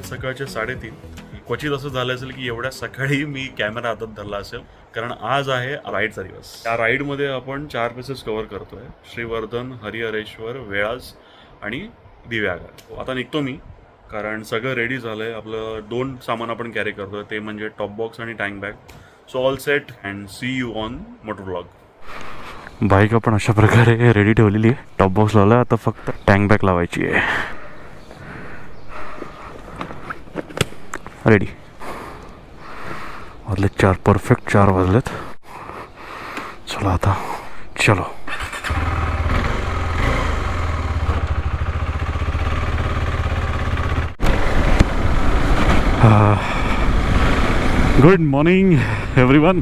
आहेत सकाळचे साडेतीन. क्वचित असं झालं असेल की एवढ्या सकाळी मी कॅमेरा हातात धरला असेल. कारण आज आहे राईडचा दिवस. त्या राईडमध्ये आपण चार प्लेसेस कव्हर करतोय. श्रीवर्धन हरिहरेश्वर वेळाज आणि दिव्यागर हो, आता निघतो मी. कारण सगळं रेडी झालं आहे आपलं दोन सामान आपण कॅरी करतोय. ते म्हणजे टॉप बॉक्स आणि tank bag so all set and see you on motor blog bike आपण अशा प्रकारे रेडी ठेवलेली आहे. टॉप बॉक्स लावला आता फक्त टँक बॅग लावायची आहे. रेडी वाजले चार. परफेक्ट चार वाजलेत. चला आता. चलो. गुड मॉर्निंग एव्हरीवन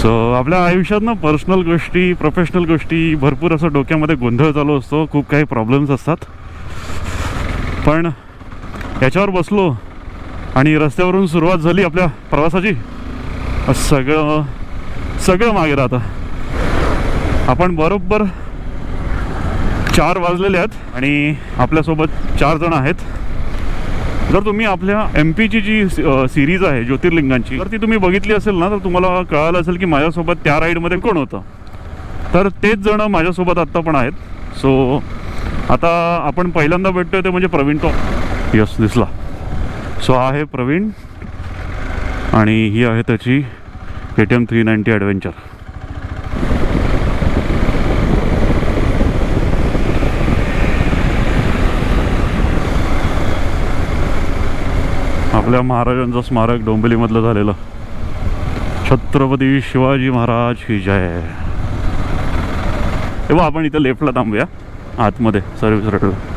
सो आपल्या आयुष्यात ना पर्सनल गोष्टी प्रोफेशनल गोष्टी भरपूर असं डोक्यामध्ये गोंधळ चालू असतो. खूप काही प्रॉब्लेम्स असतात. पण याच्यावर बसलो आणि रस्त्यावरून सुरुवात झाली आपल्या प्रवासाची. सगळं सगळं मागे राहतं. आपण बरोबर चार वाजलेले आहेत आणि आपल्यासोबत चार जण आहेत. जर तुम्ही आपल्या एम पीची जी सिरीज आहे ज्योतिर्लिंगांची तर ती तुम्ही बघितली असेल ना तर तुम्हाला कळालं असेल की माझ्यासोबत त्या राईडमध्ये कोण होतं. तर तेच जण माझ्यासोबत आत्ता पण आहेत. सो आता आपण पहिल्यांदा भेटतोय ते म्हणजे प्रवीण टॉप यस दिसला. सो हा आहे प्रवीण आणि ही आहे त्याची K T M three ninety adventure आपल्या महाराजांचं स्मारक डोंबिवलीमधलं झालेलं. छत्रपती शिवाजी महाराज की जय. तेव्हा आपण इथं लेफ्टला थांबूया. आतमध्ये. सर्व्हिस रोडला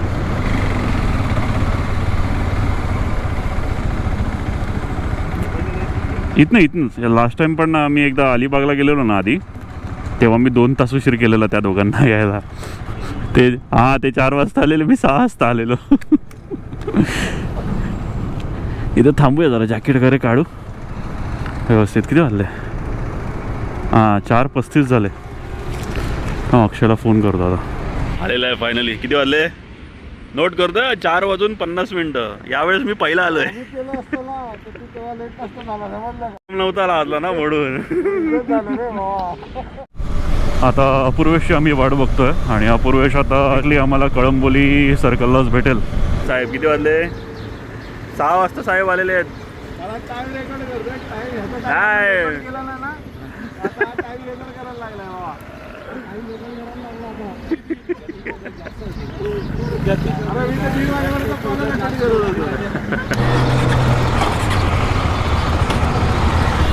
इथनं इथनंच लास्ट टाइम पण मी एकदा अलिबागला गेलेलो ना आधी तेव्हा मी दोन तास उशीर केलेला त्या दोघांना यायला. ते हां ते चार वाजता आलेले मी सहा वाजता आलेलो. इथं थांबूया जरा जॅकेट वगैरे काढू. व्यवस्थित किती वाजले? हां चार पस्तीस झाले. हां अक्षयला फोन करतो आता. आलेला आहे फायनली किती वाजले? नोट करतोय चार वाजून पन्नास मिनिटं. यावेळेस मी पहिला आलोय? नव्हता लाजला ना म्हणून. आता अपूर्वेशची आम्ही वाट बघतोय आणि अपूर्वेश आता आली आम्हाला कळंबोली सर्कललाच भेटेल. साहेब किती वाजले? सहा वाजता साहेब आलेले आहेत. मला टाइम रेकॉर्ड करतोय टाइम ह्याचा काय?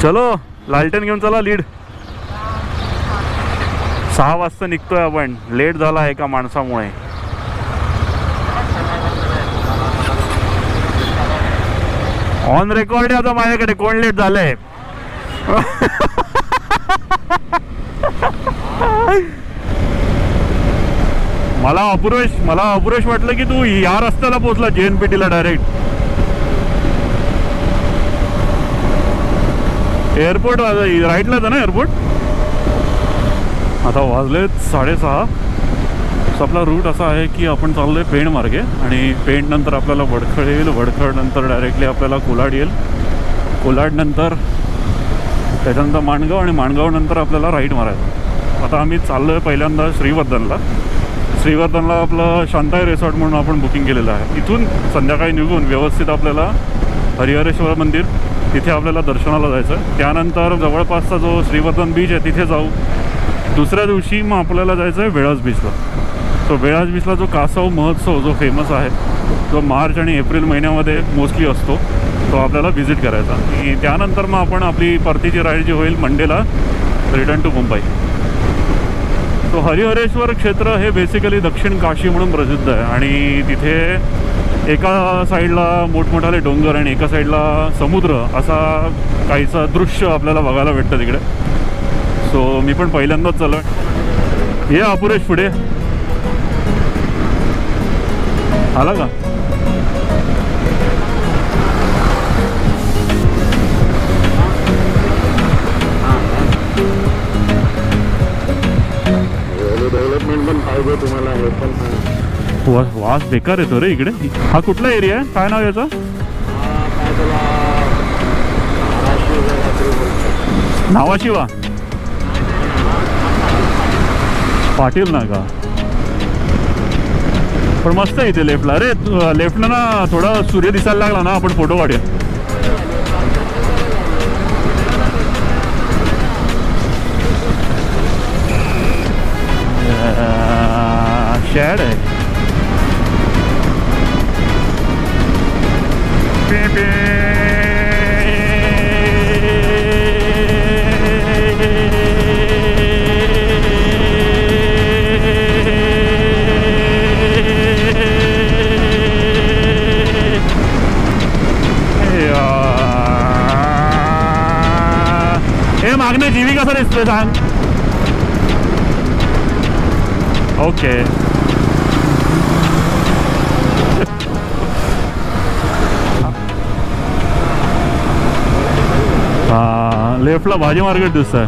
चलो लालटेन घेऊन चला लीड सहा वाजता निघतोय आपण. लेट झाला आहे एका माणसामुळे. ऑन रेकॉर्ड आहे आता माझ्याकडे. कोण लेट झालंय? मला अपुरेश मला अपुरेश वाटलं की तू या रस्त्याला पोहोचला जे एनपीटीला डायरेक्ट एअरपोर्ट राईटलाच आहे ना एअरपोर्ट आता वाजलेत साडेसहा. आपला रूट असा आहे की आपण चाललो आहे पेण मार्गे आणि पेण नंतर आपल्याला वडखळ येईल. वडखळ नंतर डायरेक्टली आपल्याला कोलाड येईल. कोलाड नंतर त्याच्यानंतर माणगाव आणि माणगाव नंतर आपल्याला राईट मारायचं. आता आम्ही चाललो आहे पहिल्यांदा श्रीवर्धनला. श्रीवर्धनला आपलं शांताई रिसॉर्ट म्हणून आपण बुकिंग केलेलं आहे. इथून संध्याकाळी निघून व्यवस्थित आपल्याला हरिहरेश्वर मंदिर तिथे आपल्याला दर्शनाला जायचं. त्यानंतर जवळपासचा जो श्रीवर्धन बीच आहे तिथे जाऊ. दुसऱ्या दिवशी मग आपल्याला जायचं आहे वेळाज बीचला तो वेळास बीचला जो कासव महोत्सव जो फेमस आहे जो मार्च आणि एप्रिल महिन्यामध्ये मोस्टली असतो तो आपल्याला व्हिजिट करायचा. आणि त्यानंतर मग आपण आपली परतीची राईड जी होईल मंडेला रिटर्न टू मुंबई तो हरिहरेश्वर क्षेत्र हे बेसिकली दक्षिण काशी म्हणून प्रसिद्ध आहे. आणि तिथे एका साईडला मोठमोठाले डोंगर आणि एका साईडला समुद्र असा काहीसा दृश्य आपल्याला बघायला भेटतं तिकडे. सो मी पण पहिल्यांदाच चालू आहे ये अपुरेश पुढे. आला का? पाहिजे तुम्हाला हे पण वा वास बेकार येतो रे इकडे. हा कुठला एरिया आहे? काय नाव याचा? नावाची वा नावाशिवा. पाटील ना का? पण मस्त आहे इथे लेफ्टला अरे लेफ्टला ना थोडा सूर्य दिसायला लागला ना आपण फोटो काढूया. शॅड आहे पे पे हे मागणं जीवी कसं दिसतोय सांग ओके हा लेफ्टला भाजी मार्केट दिसतंय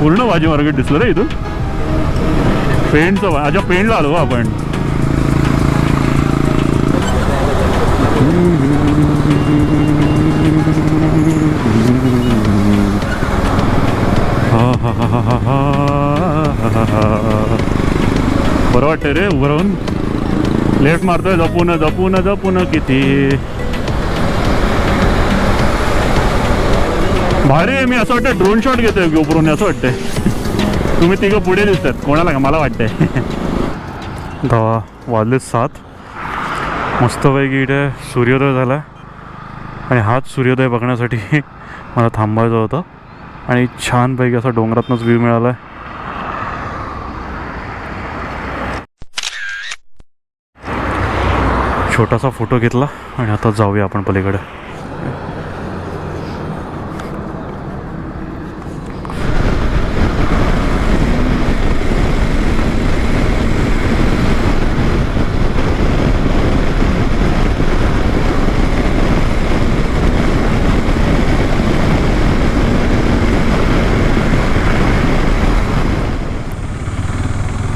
पूर्ण भाजी मार्केट दिसलं रे इथून पेंटचं अच्छा पेंटला आलो का आपण हा, हा, हा, हा, हा, हा, हा. बरं वाटतं रे उभं राहून. लेफ्ट मारतोय जपून जपून जपून किती. भारी आहे मी असं वाटतं ड्रोन शॉट घेतोय गोपरून असं वाटतंय. तुम्ही तिघं पुढे दिसतात कोणाला का मला वाटतंय. दहा वाजले सात. मस्तपैकी इथे सूर्योदय झाला. आणि हाच सूर्योदय बघण्यासाठी मला थांबायचं होतं. आणि छानपैकी असा डोंगरातनंच व्ह्यू मिळाला आहे छोटासा फोटो घेतला आणि आता जाऊया आपण पलीकडे.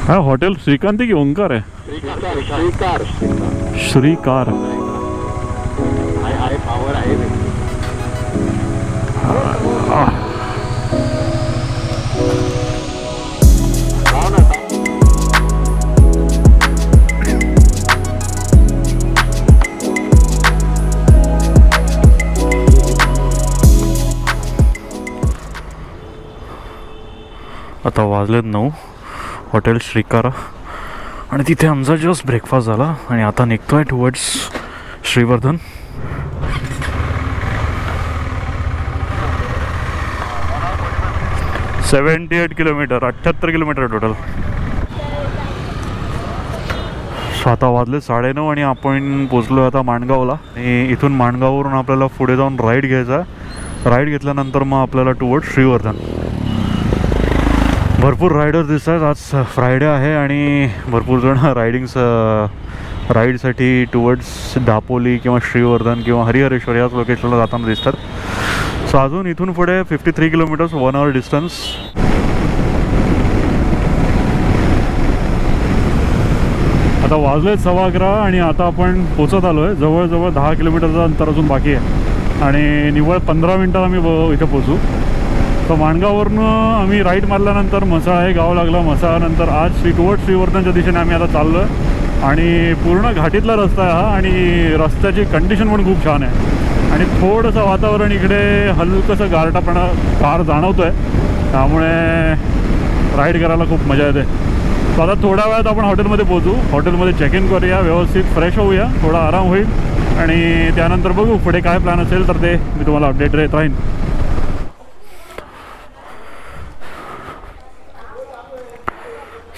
हा हॉटेल श्रीकांत की ओंकार आहे? श्रीकार. श्रीकार पावर आहे आता वाजलेत नऊ. हॉटेल श्रीकारा. आणि तिथे आमचा जस्ट ब्रेकफास्ट झाला आणि आता निघतोय towards Shrivardhan. Seventy eight kilometre अठ्ठ्याहत्तर किलोमीटर टोटल आता वाजले साडेनऊ आणि आपण पोचलो आता माणगावला. आणि इथून माणगाववरून आपल्याला पुढे जाऊन राईड घ्यायचा राईड घेतल्यानंतर मग आपल्याला टुवर्ड श्रीवर्धन. भरपूर रायडर दिसतात. आज फ्रायडे आहे आणि भरपूर जण रायडिंग्स राईडसाठी टुवर्ड्स दापोली किंवा श्रीवर्धन किंवा हरिहरेश्वर याच लोकेशनला जाताना दिसतात. सो अजून इथून पुढे fifty three kilometres one hour distance आता वाजले सव्वा अकरा आणि आता आपण पोचत आलो आहे जवळजवळ दहा किलोमीटरचं अंतर अजून बाकी आहे. आणि निव्वळ पंधरा मिनटात आम्ही ब- इथे पोचू. तर माणगाववरनं आम्ही राईट मारल्यानंतर मसाळा हे गाव लागला मसाळानंतर आज श्री श्रीवर्धनच्या दिशेने आम्ही आता चाललो आहे आणि पूर्ण घाटीतला रस्ता आहे हा. आणि रस्त्याची कंडिशन पण खूप छान आहे. आणि थोडंसं वातावरण इकडे हलकंसं गारटापणा फार जाणवतो आहे त्यामुळे राईड करायला खूप मजा येते. तर आता थोड्या वेळात आपण हॉटेलमध्ये पोहोचू. हॉटेलमध्ये चेक इन करूया व्यवस्थित फ्रेश होऊया. थोडा आराम होईल. आणि त्यानंतर बघू पुढे काय प्लॅन असेल तर ते मी तुम्हाला अपडेट देत राहीन.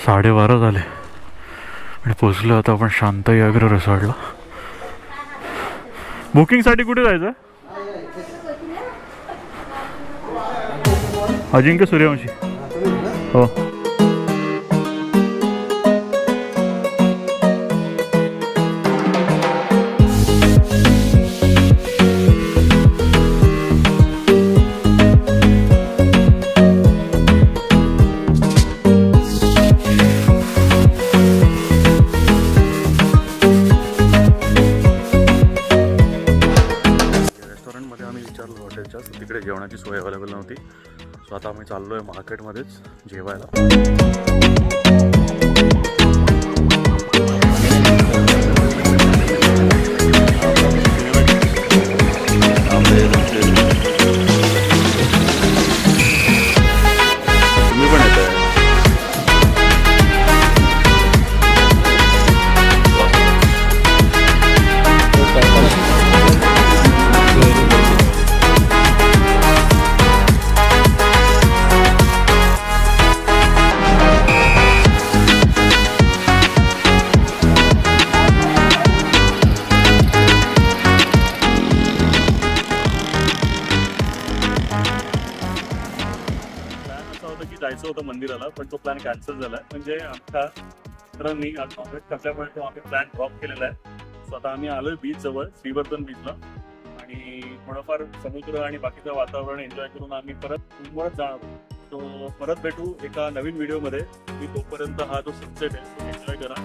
साडेबारा झाले. आणि पोचलो आता आपण शांताई अग्र रिसॉर्टला. बुकिंगसाठी कुठे जायचं? अजिंक्य सूर्यवंशी. हो. इकडे जेवणाची सोय अवेलेबल नव्हती. सो आता आम्ही चाललो आहे मार्केटमध्येच जेवायला. तुम्ही जायचं होतं मंदिराला पण तो प्लॅन कॅन्सल झालाय म्हणजे आमच्या मित्रांनी नॉनव्हेज तो आम्ही प्लॅन ड्रॉप केलेला आहे. सो आता आम्ही आलोय बीच जवळ श्रीवर्धन बीचला आणि थोडंफार समुद्र आणि बाकीचं वातावरण एन्जॉय करून आम्ही परत मुंबईत जाणार आहोत. तो परत भेटू एका नवीन व्हिडिओमध्ये मी तोपर्यंत हा जो सनसेट आहे तो एन्जॉय करा.